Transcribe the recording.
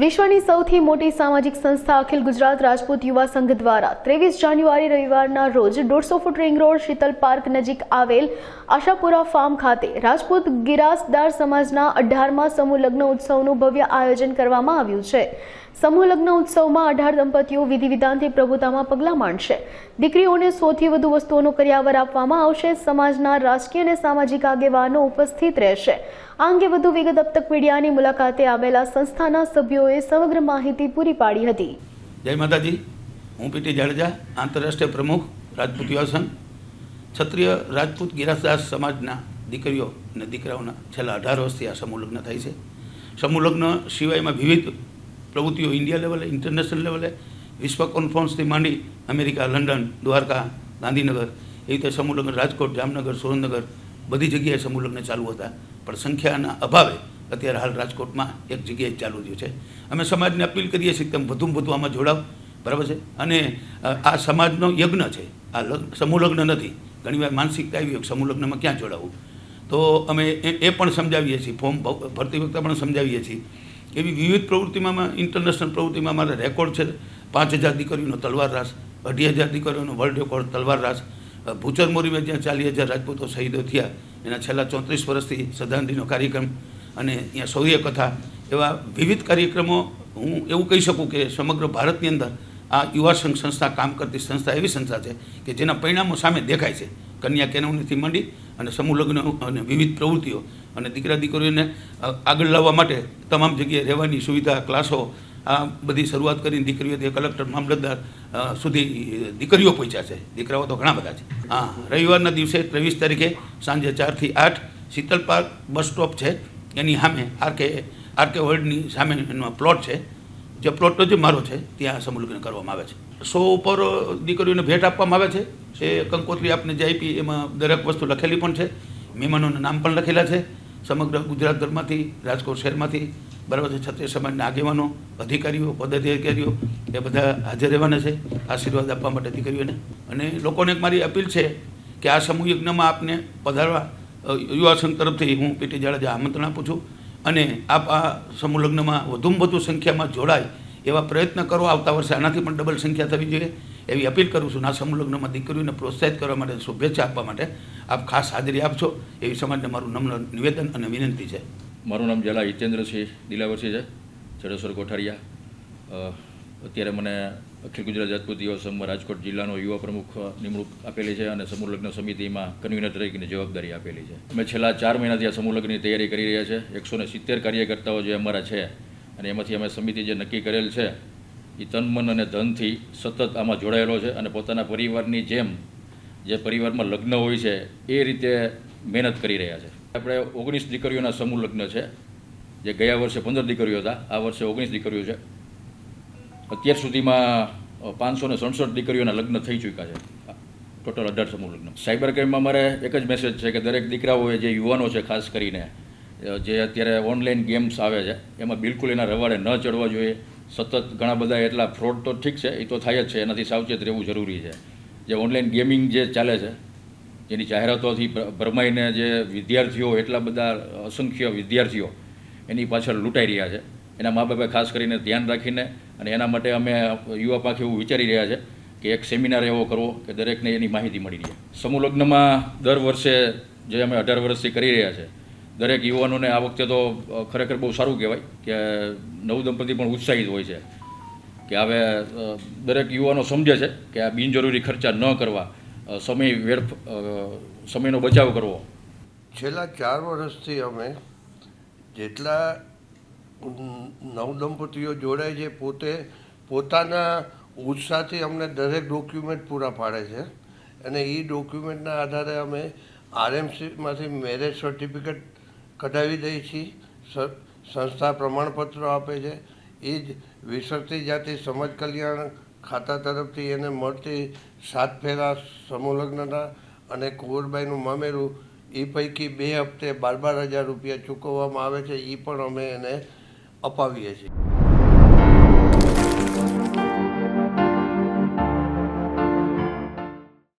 વિશ્વની સૌથી મોટી સામાજિક સંસ્થા અખિલ ગુજરાત રાજપૂત યુવા સંઘ દ્વારા ત્રેવીસ જાન્યુઆરી રવિવારના રોજ દોઢસો feet ring road Sheetal park નજીક આવેલ આશાપુરા ફાર્મ ખાતે રાજપૂત ગિરાસદાર સમાજના અઢારમાં સમૂહ લગ્ન ઉત્સવનું ભવ્ય આયોજન કરવામાં આવ્યું છે. સમૂહ લગ્ન ઉત્સવમાં અઢાર દંપતીઓ વિધિ વિધાનથી પ્રભુતામાં પગલાં માંડશે. દીકરીઓને સૌથી વધુ વસ્તુઓનો કર્યાવર આપવામાં આવશે. સમાજના રાજકીય અને સામાજિક આગેવાનો ઉપસ્થિત રહેશે. આ અંગે વધુ વિગત અબ મીડિયાની મુલાકાતે આવેલા સંસ્થાના સભ્યોએ સમગ્ર માહિતી પૂરી પાડી હતી. જય માતાજી. હું પીટી જાડેજા, આંતરરાષ્ટ્રીય પ્રમુખ, રાજપૂત યુવા સંઘ ક્ષત્રિય રાજપૂત ગિરાસદાસ સમાજના દીકરીઓ અને દીકરાઓના છેલ્લા અઢાર વર્ષથી આ સમૂહ લગ્ન થાય છે. સમૂહ લગ્ન સિવાયમાં વિવિધ પ્રવૃત્તિઓ ઇન્ડિયા લેવલે, ઇન્ટરનેશનલ લેવલે, વિશ્વ કોન્ફરન્સથી માંડી અમેરિકા, લંડન, દ્વારકા, ગાંધીનગર, એ રીતે સમૂહલગ્ન રાજકોટ, જામનગર, સુરેન્દ્રનગર, બધી જગ્યાએ સમૂહલગ્ન ચાલુ હતા. પણ સંખ્યાના અભાવે અત્યારે હાલ રાજકોટમાં એક જગ્યાએ ચાલુ થયું છે. અમે સમાજને અપીલ કરીએ છીએ કે તમે વધુમાં વધુ આમાં જોડાવ. બરાબર છે? અને આ સમાજનો યજ્ઞ છે. આ સમૂહલગ્ન સમૂહ નથી ઘણીવાર માનસિકતા આવી હોય સમૂહલગ્નમાં સમૂહ ક્યાં જોડાવવું તો અમે એ પણ સમજાવીએ છીએ. ફોર્મ ભરતી વખતે પણ સમજાવીએ છીએ. એવી વિવિધ પ્રવૃત્તિમાં ઇન્ટરનેશનલ પ્રવૃત્તિમાં મારા રેકોર્ડ છે. પાંચ હજાર દીકરીઓનો તલવાર રાસ, અઢી હજાર દીકરીઓનો વર્લ્ડ રેકોર્ડ તલવાર રાસ. ભૂચર મોરીમાં જ્યાં ચાલીસ હજાર રાજપૂતો શહીદો થયા. એના છેલ્લા ચોત્રીસ વર્ષથી શ્રદ્ધાંજલિનો કાર્યક્રમ અને અહીંયા શૌર્ય કથા. એવા વિવિધ કાર્યક્રમો હું એવું કહી શકું કે સમગ્ર ભારતની અંદર આ યુવા સંઘ સંસ્થા કામ કરતી સંસ્થા એવી સંસ્થા છે કે જેના પરિણામો સામે દેખાય છે. કન્યા કેનવનીથી માંડી અને સમૂહ લગ્ન અને વિવિધ પ્રવૃત્તિઓ અને દીકરા દીકરીઓને આગળ લાવવા માટે તમામ જગ્યાએ રહેવાની સુવિધા, ક્લાસો, આ બધી શરૂઆત કરીને દીકરીઓથી કલેક્ટર મામલતદાર સુધી દીકરીઓ પહોંચ્યા છે. દીકરાઓ તો ઘણા બધા છે. હા, રવિવારના દિવસે ત્રેવીસ તારીખે સાંજે ચારથી આઠ શીતલ પાર્ક બસ સ્ટોપ છે. એની સામે આરકે આરકે વર્લ્ડની સામે પ્લોટ છે. જે પ્લોટ જે મારો છે, ત્યાં સમૂહ કરવામાં આવે છે. સો ઉપર દીકરીઓને ભેટ આપવામાં આવે છે. એ કંકોત્રી આપને જે આપી, એમાં દરેક વસ્તુ લખેલી પણ છે. મહેમાનોના નામ પણ લખેલા છે. સમગ્ર ગુજરાતભરમાંથી રાજકોટ શહેરમાંથી, બરાબર છે, ક્ષત્રિય સમાજના આગેવાનો, અધિકારીઓ, પદાધિકારીઓ એ બધા હાજર રહેવાના છે, આશીર્વાદ આપવા માટે દીકરીઓને અને લોકોને મારી અપીલ છે કે આ સમૂહ યજ્ઞમાં આપને પધારવા યુવા સંઘ તરફથી હું પીટી જાડેજા આમંત્રણ આપું છું. અને આપ આ સમૂહ લગ્નમાં વધુમાં વધુ સંખ્યામાં જોડાય એવા પ્રયત્ન કરો. આવતા વર્ષે આનાથી પણ ડબલ સંખ્યા થવી જોઈએ. એવી અપીલ કરું છું, ના આ સમૂહ લગ્નમાં દીકરીઓને પ્રોત્સાહિત કરવા માટે, શુભેચ્છા આપવા માટે આપ ખાસ હાજરી આપશો. એવી સમાજને મારું નમ્ર નિવેદન અને વિનંતી છે. મારું નામ જલા હિતેન્દ્રસિંહ દિલાવરસિંહ છે, જડેશ્વર કોઠારિયા. અત્યારે મને અખિલ ગુજરાત રાજપૂત યુવા સંઘમાં રાજકોટ જિલ્લાનો યુવા પ્રમુખ નિમણૂક આપેલી છે અને સમૂહ લગ્ન સમિતિમાં કન્વીનર તરીકેની જવાબદારી આપેલી છે. અમે છેલ્લા ચાર મહિનાથી આ સમૂહ લગ્નની તૈયારી કરી રહ્યા છે. એકસો સિત્તેર કાર્યકર્તાઓ જે અમારા છે અને એમાંથી અમે સમિતિ જે નક્કી કરેલ છે એ તન મન અને ધનથી સતત આમાં જોડાયેલો છે અને પોતાના પરિવારની જેમ જે પરિવારમાં લગ્ન હોય છે, એ રીતે મહેનત કરી રહ્યા છે. આપણે ઓગણીસ દીકરીઓના સમૂહ લગ્ન છે, જે ગયા વર્ષે પંદર દીકરીઓ હતા, આ વર્ષે ઓગણીસ દીકરીઓ છે. અત્યાર સુધીમાં પાંચસો ને સડસઠ દીકરીઓના લગ્ન થઈ ચૂક્યા છે. ટોટલ અઢાર સમૂહ લગ્ન. સાયબર ક્રાઇમમાં મારે એક જ મેસેજ છે કે દરેક દીકરાઓએ જે યુવાનો છે, ખાસ કરીને જે અત્યારે ઓનલાઈન ગેમ્સ આવે છે, એમાં બિલકુલ એના રવાડે ન ચડવા જોઈએ. સતત ઘણા બધા એટલા ફ્રોડ તો ઠીક છે, એ તો થાય જ છે, એનાથી સાવચેત રહેવું જરૂરી છે. જે ઓનલાઈન ગેમિંગ જે ચાલે છે જેની જાહેરાતોથી ભરમાઈને જે વિદ્યાર્થીઓ, એટલા બધા અસંખ્ય વિદ્યાર્થીઓ એની પાછળ લૂંટાઈ રહ્યા છે. એના મા બાપે ખાસ કરીને ધ્યાન રાખીને અને એના માટે અમે યુવા પાંખે એવું વિચારી રહ્યા છે કે એક સેમિનાર એવો કરવો કે દરેકને એની માહિતી મળી રહે. સમૂહ લગ્નમાં દર વર્ષે જે અમે અઢાર વર્ષથી કરી રહ્યા છે દરેક યુવાનોને આ વખતે તો ખરેખર બહુ સારું કહેવાય કે નવ દંપતી પણ ઉત્સાહિત હોય છે. કે હવે દરેક યુવાનો સમજે છે કે આ બિનજરૂરી ખર્ચા ન કરવા સમય વેડફ સમયનો બચાવ કરવો. છેલ્લા ચાર વર્ષથી અમે જેટલા નવદંપતીઓ જોડાય છે, પોતે પોતાના ઉત્સાહથી અમને દરેક ડોક્યુમેન્ટ પૂરા પાડે છે. અને એ ડોક્યુમેન્ટના આધારે અમે આરએમસીમાંથી મેરેજ સર્ટિફિકેટ કઢાવી દઈએ છીએ સંસ્થા પ્રમાણપત્રો આપે છે. એ જ વિસરતી જાતિ સમાજ કલ્યાણ ખાતા તરફથી એને મળતી સાત ફેરા સમૂહલગ્નના અને કુંવરબાઈનું મામેરું એ પૈકી બે હપ્તે બાર બાર હજાર રૂપિયા ચૂકવવામાં આવે છે. એ પણ અમે એને અપાવીએ છીએ.